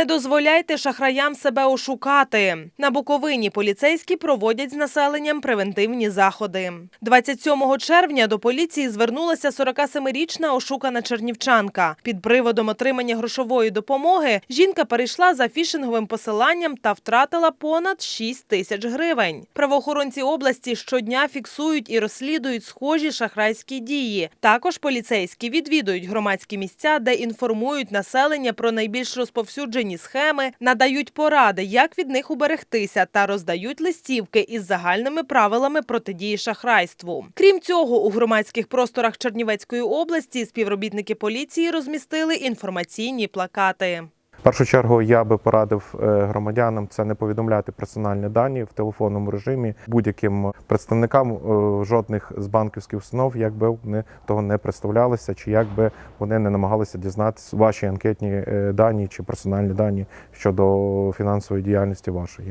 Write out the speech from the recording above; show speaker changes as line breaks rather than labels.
Не дозволяйте шахраям себе ошукати. На Буковині поліцейські проводять з населенням превентивні заходи. 27 червня до поліції звернулася 47-річна ошукана чернівчанка. Під приводом отримання грошової допомоги жінка перейшла за фішинговим посиланням та втратила понад 6 тисяч гривень. Правоохоронці області щодня фіксують і розслідують схожі шахрайські дії. Також поліцейські відвідують громадські місця, де інформують населення про найбільш розповсюджені схеми, надають поради, як від них уберегтися, та роздають листівки із загальними правилами протидії шахрайству. Крім цього, у громадських просторах Чернівецької області співробітники поліції розмістили інформаційні плакати.
В першу чергу я би порадив е, громадянам це не повідомляти персональні дані в телефонному режимі будь-яким представникам е, жодних з банківських установ, якби вони того не представлялися, чи якби вони не намагалися дізнатися ваші анкетні е, дані чи персональні дані щодо фінансової діяльності вашої.